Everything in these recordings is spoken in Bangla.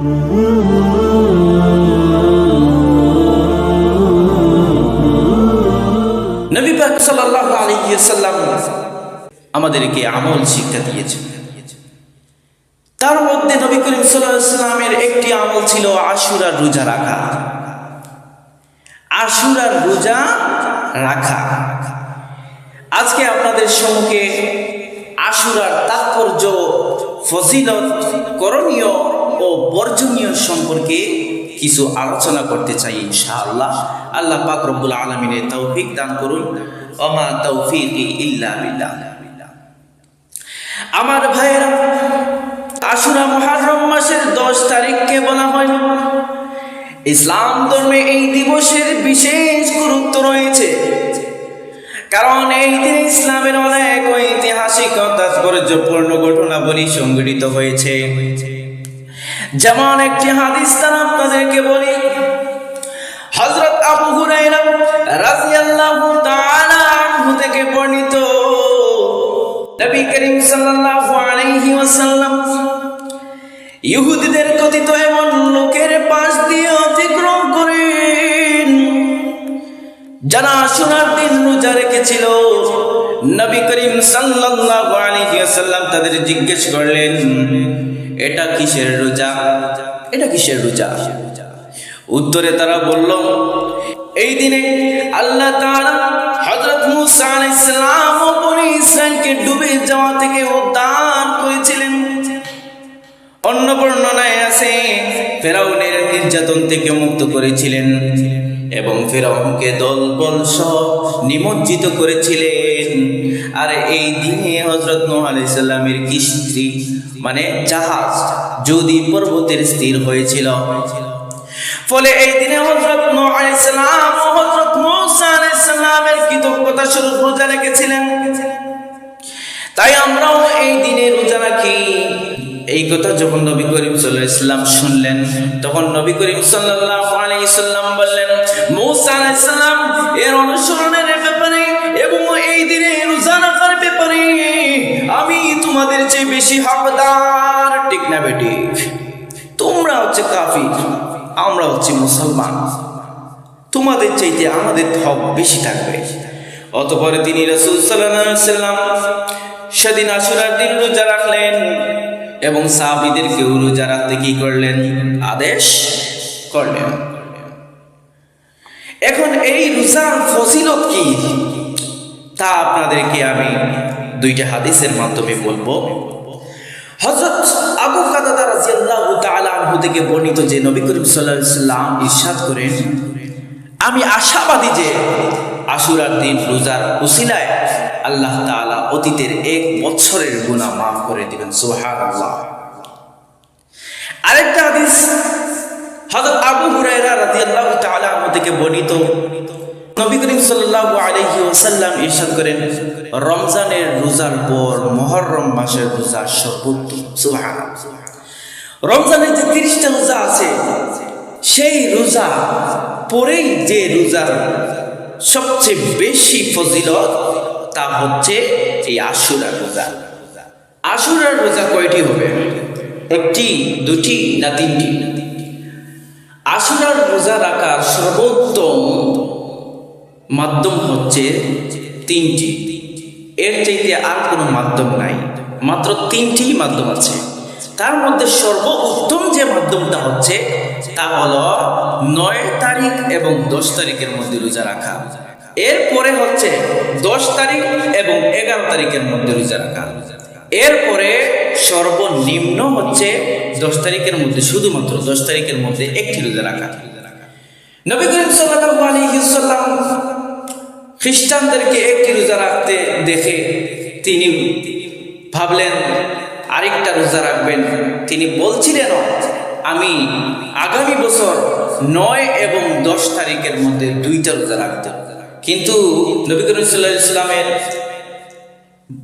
নবী আমাদেরকে আমল শিক্ষা দিয়েছেন। তার মধ্যে নবী করিম সাল্লামের একটি আমল ছিল আশুরার রোজা রাখা। আশুরার রোজা রাখা। আজকে আপনাদের সম্মুখে আশুরার তাৎপর্য, ফজিলত, করণীয় বর্জনীয় সম্পর্কে কিছু আলোচনা করতে চাই, ইনশাআল্লাহ। আল্লাহ পাক রব্বুল আলমিনের তৌফিক দান করুন। অমা তৌফিক আমার ভাইয়েরা আশুরা মহারম মাসের দশ তারিখকে বলা হয়। ইসলাম ধর্মে এই দিবসের বিশেষ গুরুত্ব রয়েছে। কারণ এই দিনে ইসলামের অনেক ঐতিহাসিক তাৎপর্যপূর্ণ ঘটনাবলী সংঘটিত হয়েছে। যেমন একটি হাদিস তার আপনাদেরকে বলি। হজরত আবু হুরাইরা রাদিয়াল্লাহু তাআলা আনহু থেকে বর্ণিত। নবী করিম সাল্লাল্লাহু আলাইহি ওয়াসাল্লাম ইহুদিদের কথিত এমন লোকের পাশ দিয়ে যারা শোনার দিন রোজা রেখেছিল, নবী করিম সাল্লাল্লাহু আলাইহি ওয়াসাল্লাম তাদের জিজ্ঞেস করলেন, এটা কিসের রোজা? এটা কিসের রোজা? উত্তরে তারা বলল, এই দিনে আল্লাহ তাআলা হযরত মুসা আলাইহিস সালাম ও বনি ইসরাইলকে ডুবে যাওয়া থেকে উদ্ধার করেছিলেন। অন্য বর্ণনায় আছে ফেরাউনের নির্যাতন থেকে মুক্ত করেছিলেন। এবং ফেরাউনকে দল বল সহ নিমজ্জিত করেছিলেন। আর এই দিনে হজরত নোহ আলাইসাল্লামের কিস্ত্রী মানে জাহাজ, যদি পর্বতের স্থির হয়েছিল। ফলে এই দিনে হজরত নোহ আলাইসাল্লাম হজরত মুসা কৃতজ্ঞতা স্বরূপ রোজা রেখেছিলেন। তাই আমরাও এই দিনে রোজা রাখি। এই কথা যখন নবী করিম সাল্লাহ ইসলাম শুনলেন, তখন নবী করিম সাল্লাহ আলাইসাল্লাম বললেন মৌসা এর ব্যাপারে এবং এই দিনে ব্যাপারে আমি তোমাদের চেয়ে বেশি তোমরা হচ্ছে আমরা হচ্ছে মুসলমান। তোমাদের চাইতে আমাদের হক বেশি থাকবে। অতপরে তিনি রসুল সাল্লাম সেদিন আসুরার দিন রোজা রাখলেন এবং সাহাবিদেরকেও রোজা রাখতে কি করলেন? আদেশ করলেন। এখন এই রোজার ফজিলত কি? তা আপনাদেরকে আমি দুইটা হাদিসের মাধ্যমে বলব। হযরত আবু কাতাদা রাদিয়াল্লাহু তাআলা থেকে বর্ণিত যে নবী করিম সাল্লাল্লাহু আলাইহি সাল্লাম ইরশাদ করেন, আমি আশাবাদী যে আশুরার দিন রোজার উসিলায় আল্লাহ তাআলা অতীতের এক বছরের গুনাহ মাফ করে দিবেন। সুবহানাল্লাহ। আরেকটা হাদিস হযরত আবু হুরায়রা রাদিয়াল্লাহু তাআলা থেকে বর্ণিত, নবী করিম সাল্লাল্লাহু আলাইহি ওয়াসাল্লাম ইরশাদ করেন, রমজানের রোজার পর মুহররম মাসের রোজা সর্বোত্তম, সুবহানাল্লাহ। রমজানের যে তিরিশটা রোজা আছে, সেই রোজা পরেই যে রোজার সবচেয়ে বেশি ফজিলত, তা হচ্ছে এই আশুরার রোজা। আশুরার রোজা কয়টি হবে? একটি, দুটি, না তিনটি? মাধ্যম হচ্ছে তিনটি। এর চাইতে আর কোনো মাধ্যম নাই। মাত্র তিনটি মাধ্যম আছে। তার মধ্যে সর্বোত্তম যে মাধ্যমটা হচ্ছে, তা হলো নয় তারিখ এবং দশ তারিখের মধ্যে রোজা রাখা। এরপরে হচ্ছে দশ তারিখ এবং এগারো তারিখের মধ্যে রোজা রাখা। এরপরে সর্বনিম্ন হচ্ছে দশ তারিখের মধ্যে, শুধুমাত্র দশ তারিখের মধ্যে একটি রোজা রাখা। নবী করিম সাল্লাল্লাহু আলাইহি ওয়াসাল্লাম খ্রিস্টানদেরকে একটি রোজা রাখতে দেখে তিনি ভাবলেন, আরেকটা রোজা রাখবেন। তিনি বলছিলেন, আমি আগামী বছর নয় এবং দশ তারিখের মধ্যে দুইটা রোজা রাখতে কিন্তু নবী ইসলামের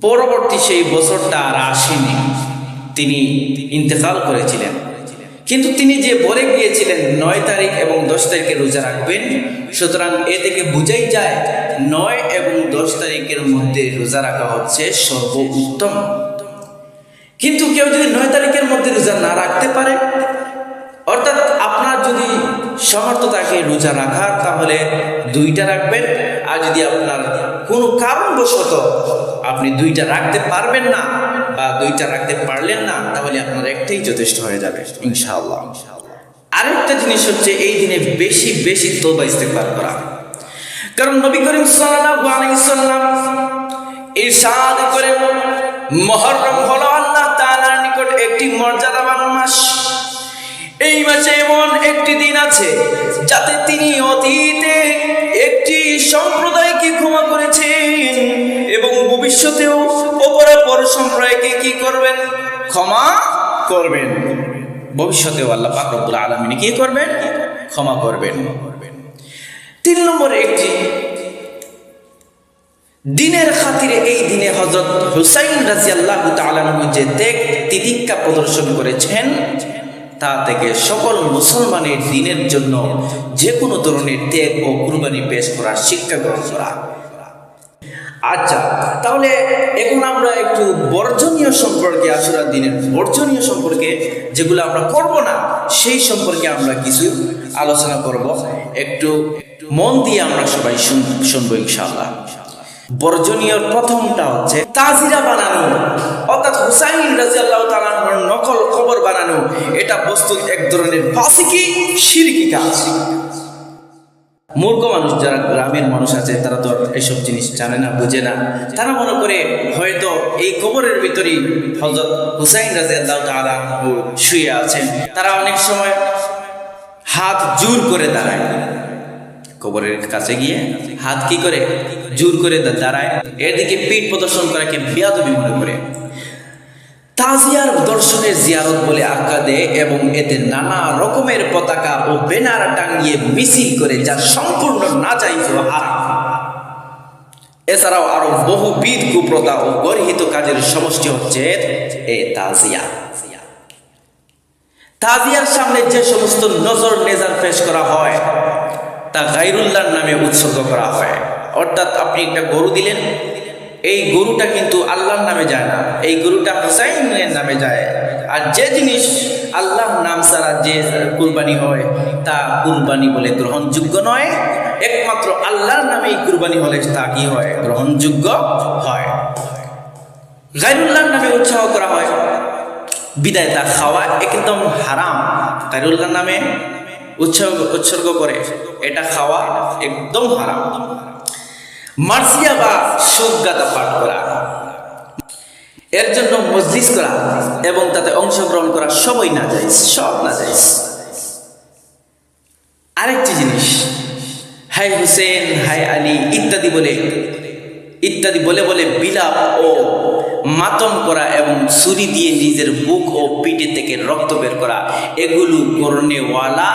পরবর্তী সেই বছরটা আর আসেনি। তিনি ইন্তেকাল করেছিলেন। কিন্তু তিনি যে বলে গিয়েছিলেন, নয় তারিখ এবং দশ তারিখে রোজা রাখবেন, সুতরাং এ থেকে বুঝাই যায়, নয় এবং দশ তারিখের মধ্যে রোজা রাখা হচ্ছে সর্বোত্তম। কিন্তু কেউ যদি নয় তারিখের মধ্যে রোজা না রাখতে পারে সামর্থ্য থাকে রোজা রাখার, তাহলে দুইটা রাখবেন। আর যদি আপনার কোনো কারণবশত আপনি দুইটা রাখতে পারবেন না বা দুইটা রাখতে পারলেন না, তাহলে আপনার একটাই যথেষ্ট হয়ে যাবে, ইনশাআল্লাহ। আরেকটা জিনিস হচ্ছে, এই দিনে বেশি বেশি তোবা ইস্তেগফার করা। কারণ নবী করিম সাল্লাল্লাহু আলাইহি সাল্লাম ইরশাদ করে মুহররম হলো আল্লাহ তাআলার নিকট একটি মর্যাদাবান মাস। এই মাসে এমন একটি দিন আছে, যাতে তিনি অতীতে সম্প্রদায়কে ক্ষমা করেছেন এবং ভবিষ্যতেও অপরাপর সম্প্রদায়কে কি করবেন? ক্ষমা করবেন। ভবিষ্যতেও আল্লাহ পাক রব্বুল আলামিন কি করবেন? ক্ষমা করবেন। তিন নম্বর একটি, দিনের খাতিরে এই দিনে হজরত হুসাইন রাজি আল্লাহ যে ত্যাগ, তিতিক্ষা প্রদর্শন করেছেন তা থেকে সকল মুসলমানের দিনের জন্য যে কোনো ধরনের ত্যাগ ও কুরবানি পেশ করার শিক্ষা গ্রহণ করা। আচ্ছা তাহলে এখন আমরা একটু বর্জনীয় সম্পর্কে আসুরা দিনের বর্জনীয় সম্পর্কে যেগুলো আমরা করব না, সেই সম্পর্কে আমরা কিছু আলোচনা করব। একটু মন দিয়ে আমরা সবাই শুন- শুনব ইনশাআল্লাহ। বর্জনীয় প্রথমটা হচ্ছে তাজিরা বানানো। অর্থাৎ হুসাইন রাজিয়াল্লাহু তাআলার নকল খবর বানানো, এটা বস্তু এক ধরনের ফাসিকি শিরকি কাজ। মূর্খ মানুষ যারা গ্রামের মানুষ আছে, তারা তো এসব জিনিস জানে না, বুঝে না। তারা মনে করে, হয়তো এই কবরের ভিতরেই হজরত হুসাইন রাজিয়াল্লাহু তাআলা শুয়ে আছেন। তারা অনেক সময় হাত জোর করে দাঁড়ায়। কবরের কাছে গিয়ে হাত কি করে? জোর করে দাঁড়ায়। এদিকে পিঠ প্রদর্শন করাকে বেয়াদবি মনে করে। তাজিয়ার দর্শনের জিয়ারত বলে আখ্যা দেয় এবং এতে নানা রকমের পতাকা ও ব্যানার টাঙিয়ে মিছিল করে, যা সম্পূর্ণ না ও হারাম। এছাড়াও আরও বহুবিধ কুপ্রথা ও গর্হিত কাজের সমষ্টি হচ্ছে এ তাজিয়া। তাজিয়ার সামনে যে সমস্ত নজর নেজার পেশ করা হয়, তা গাইরুল্লাহর নামে উৎসর্গ করা হয়। অর্থাৎ আপনি একটা গরু দিলেন এই গরুটা কিন্তু আল্লাহর নামে যায় না। এই গরুটা হুসাইনের নামে যায়। আর যে জিনিস আল্লাহর নাম ছাড়া যে কুরবানি হয়, তা কুরবানি বলে গ্রহণযোগ্য নয়। একমাত্র আল্লাহর নামেই কুরবানি হলে তা কি হয়? গ্রহণযোগ্য হয়। গাইরুল্লাহর নামে উৎসাহ করা হয়। বিদায় তা খাওয়া একদম হারাম। গাইরুল্লাহর নামে উৎসর্গ উৎসর্গ করে। এটা খাওয়া একদম হারাম। মার্সিয়া বা সুগাতা পাঠ করা। এর জন্য মজলিস করা এবং তাতে অংশগ্রহণ করা সবই না যায়, সব না যায়। আরেকটি জিনিস, হাই হুসেন, হাই আলী ইত্যাদি বলে ইত্যাদি বলে বলে বিলাপ ও মাতম করা এবং ছুরি দিয়ে নিজের বুক ও পিঠে থেকে রক্ত বের করা, এগুলো করণেওয়ালা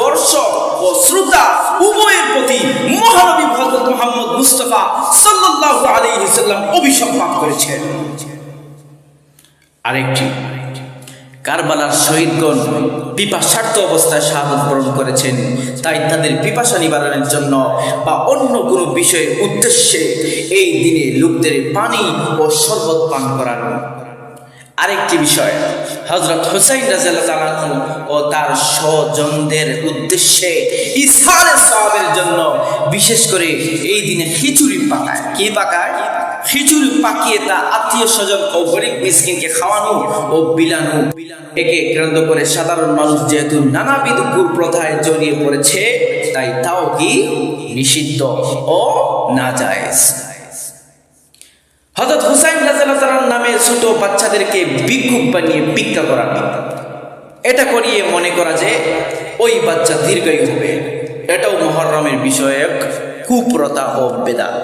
দর্শক। ও শ্রোতা উভয়ের প্রতি মহানবী হযরত মুহাম্মদ মুস্তাফা আলাইহি সাল্লাম অভিশাপ পাঠ করেছেন। আরেকটি, কারবালার শহীদগণ পিপাসার্থ অবস্থায় শাহাদত বরণ করেছেন। তাই তাদের পিপাসা নিবারণের জন্য বা অন্য কোনো বিষয়ের উদ্দেশ্যে এই দিনে লোকদের পানি ও শরবত পান করানো আরেকটি বিষয় হজরত হুসাইন তাআলা ও তার স্বজনদের উদ্দেশ্যে ইসহারে সওয়াবের জন্য বিশেষ করে এই দিনে খিচুড়ি পাকায়। কি পাকায়? খিচুড়ি পাকিয়ে তা আত্মীয় স্বজন ও গরিব মিসকিনকে খাওয়ানো ও বিলানো। একে কেন্দ্র করে সাধারণ মানুষ যেহেতু নানাবিধ কুপ্রথায় জড়িয়ে পড়েছে, তাই তাও কি নিষিদ্ধ ও নাজায়েজ। হজরত হুসাইন রাজার নামে ছোট বাচ্চাদেরকে ভিক্ষুক বানিয়ে ভিক্ষা করা এটা করিয়ে মনে করা যে ওই বাচ্চা দীর্ঘায়ু হবে। এটাও মহরমের বিষয়ক কুপ্রতা ও বেদাত।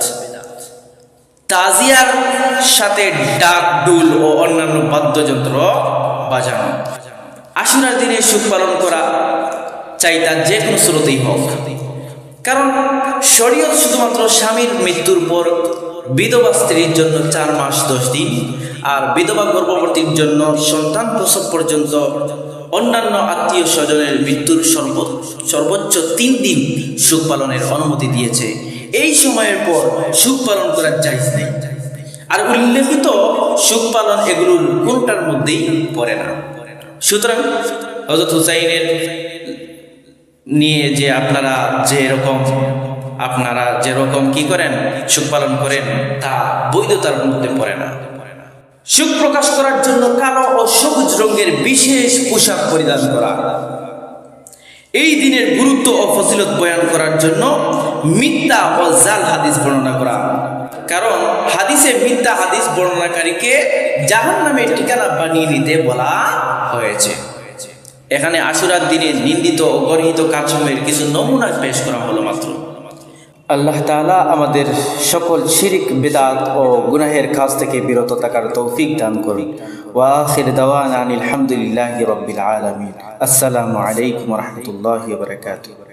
তাজিয়ার সাথে ডাক, ডুল ও অন্যান্য বাদ্যযন্ত্র বাজানো। আশুরার দিনে সুখ পালন করা চাই তার যে কোনো স্রোতেই হোক। কারণ শরীয়ত শুধুমাত্র স্বামীর মৃত্যুর পর বিধবা স্ত্রীর জন্য চার মাস, দশ দিন, আর বিধবা গর্ভবতীর জন্য সন্তান প্রসব পর্যন্ত অন্যান্য আত্মীয় স্বজনের মৃত্যুর সর্ব সর্বোচ্চ তিন দিন সুখ পালনের অনুমতি দিয়েছে। এই সময়ের পর সুখ পালন করার জায়জ নেই। আর উল্লেখিত সুখ পালন এগুলোর কোনটার মধ্যেই পড়ে না। সুতরাং হজরত হুসাইনের নিয়ে যে আপনারা যে এরকম আপনারা যেরকম কি করেন, সুখ পালন করেন, তা বৈধতার মধ্যে পড়ে না। সুখ প্রকাশ করার জন্য কালো ও সবুজ রঙের বিশেষ পোশাক পরিধান করা। এই দিনের গুরুত্ব ও ফজিলত বয়ান করার জন্য মিথ্যা ও জাল হাদিস বর্ণনা করা। কারণ হাদিসে মিথ্যা হাদিস বর্ণনাকারীকে জাহান নামের ঠিকানা বানিয়ে নিতে বলা হয়েছে। এখানে আশুরার দিনে নিন্দিত ও গর্হিত কাজসমূহের কিছু নমুনা পেশ করা হলো মাত্র। আল্লাহ তালা আমাদের সকল শিরিক, বেদাত ও গুনাহের কাজ থেকে বিরত থাকার তৌফিক দান করি ওয়া দাওয়ান আলহামদুলিল্লাহ রবিল আলমিন। আসসালামু আলাইকুম রহমতুল্লাহ বারাকাতুহু।